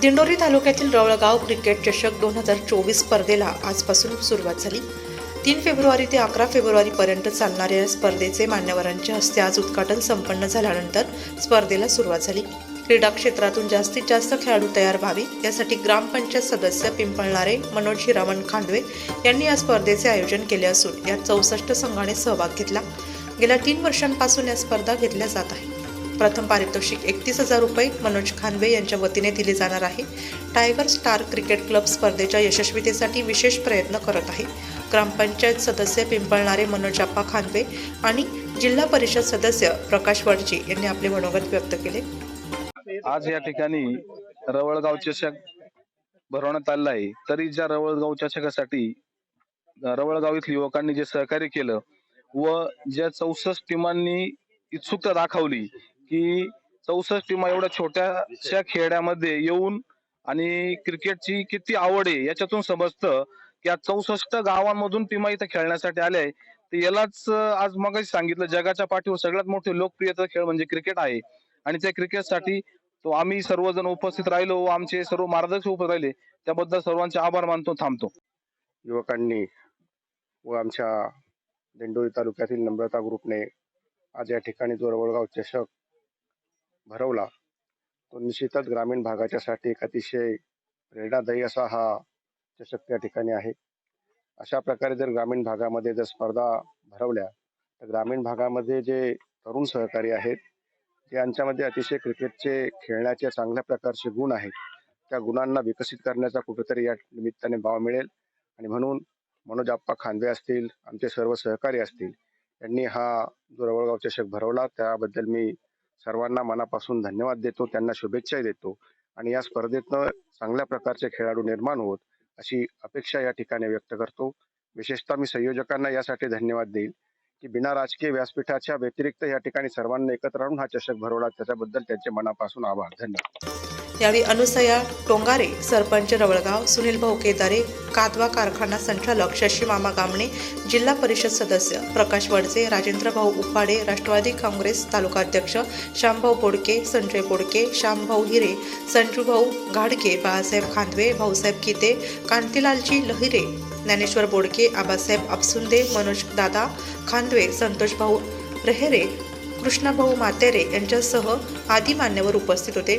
दिंडोरी तालुक्यातील रवळगाव क्रिकेट चषक दोन हजार चोवीस स्पर्धेला आजपासून सुरुवात झाली. तीन फेब्रुवारी ते अकरा फेब्रुवारीपर्यंत चालणाऱ्या या स्पर्धेचे मान्यवरांच्या हस्ते आज उद्घाटन संपन्न झाल्यानंतर स्पर्धेला सुरुवात झाली. क्रीडा क्षेत्रातून जास्तीत जास्त खेळाडू तयार व्हावे यासाठी ग्रामपंचायत सदस्य पिंपळणारे मनोज हिरामण खांडवे यांनी या स्पर्धेचे आयोजन केले असून यात चौसष्ट संघाने सहभाग घेतला. गेल्या तीन वर्षांपासून या स्पर्धा घेतल्या जात आहे प्रथम पारितोषिक एकतीस हजार रुपये मनोज खानवे यांच्या वतीने दिले जाणार आहे. टायगर स्टार क्रिकेट क्लब स्पर्धेच्या यशस्वीतेसाठी विशेष प्रयत्न करत आहे. ग्रामपंचायत सदस्य पिंपळणारे मनोजाप्पा खानवे आणि जिल्हा परिषद सदस्य प्रकाश वडजी यांनी आपले मनोगत व्यक्त केले. आज या ठिकाणी रवळगाव चषक भरवण्यात आलेला आहे. तरी ज्या रवळगाव चषकासाठी रवळगाव इथल्या युवकांनी जे सहकार्य केलं व ज्या चौसष्ट टीमांनी इच्छुकता दाखवली की चौसष्ट टीमा एवढ्या छोट्याशा खेड्यामध्ये येऊन आणि क्रिकेटची किती आवड आहे याच्यातून समजतं की आज चौसष्ट गावांमधून टीमा इथं खेळण्यासाठी आल्या आहे तर यालाच आज मग सांगितलं जगाच्या पाठीवर सगळ्यात मोठे लोकप्रियता खेळ म्हणजे क्रिकेट आहे. आणि त्या क्रिकेटसाठी तो आम्ही सर्वजण उपस्थित राहिलो व आमचे सर्व मार्गदर्शक उपस्थित राहिले त्याबद्दल सर्वांचे आभार मानतो थांबतो. युवकांनी व आमच्या दिंडोरी तालुक्यातील नम्रता ग्रुपने आज या ठिकाणी जो रवळगाव चषक भरवला. तो निश्चितच ग्रामीण भागाच्यासाठी एक अतिशय प्रेरणादायी असा हा चषक त्या ठिकाणी आहे. अशा प्रकारे जर ग्रामीण भागामध्ये जर स्पर्धा भरवल्या तर ग्रामीण भागामध्ये जे तरुण सहकारी आहेत यांच्यामध्ये अतिशय क्रिकेटचे खेळण्याचे चांगल्या प्रकारचे गुण आहेत त्या गुणांना विकसित करण्याचा कुठेतरी या निमित्ताने भाव मिळेल. आणि म्हणून मनोज आप्पा खांदवे असतील आमचे सर्व सहकारी असतील यांनी हा जो रवळगाव चषक भरवला. त्याबद्दल मी सर्वांना मनापासून धन्यवाद देतो त्यांना शुभेच्छा देतो आणि या स्पर्धेतनं चांगल्या प्रकारचे खेळाडू निर्माण होत अशी अपेक्षा या ठिकाणी व्यक्त करतो. विशेषतः मी संयोजकांना यासाठी धन्यवाद देईल की बिना राजकीय व्यासपीठाच्या व्यतिरिक्त या ठिकाणी सर्वांना एकत्र राहून हा चषक भरवला त्याच्याबद्दल त्यांचे मनापासून आभार. धन्यवाद. यावेळी अनुसया टोंगारे सरपंच रवळगाव सुनील भाऊ केदारे कादवा कारखाना संचालक शशी मामा गामणे जिल्हा परिषद सदस्य प्रकाश वडसे राजेंद्र भाऊ उपाडे राष्ट्रवादी काँग्रेस तालुका अध्यक्ष श्यामभाऊ बोडके संजय बोडके श्यामभाऊ हिरे संजूभाऊ घाडगे बाळासाहेब खांदवे भाऊसाहेब किते कांतीलालजी लहिरे ज्ञानेश्वर बोडके आबासाहेब आपसुंदे मनोज दादा खांदवे संतोष भाऊ रेहेरे कृष्णाभाऊ मातेरे यांच्यासह आदी मान्यवर उपस्थित होते.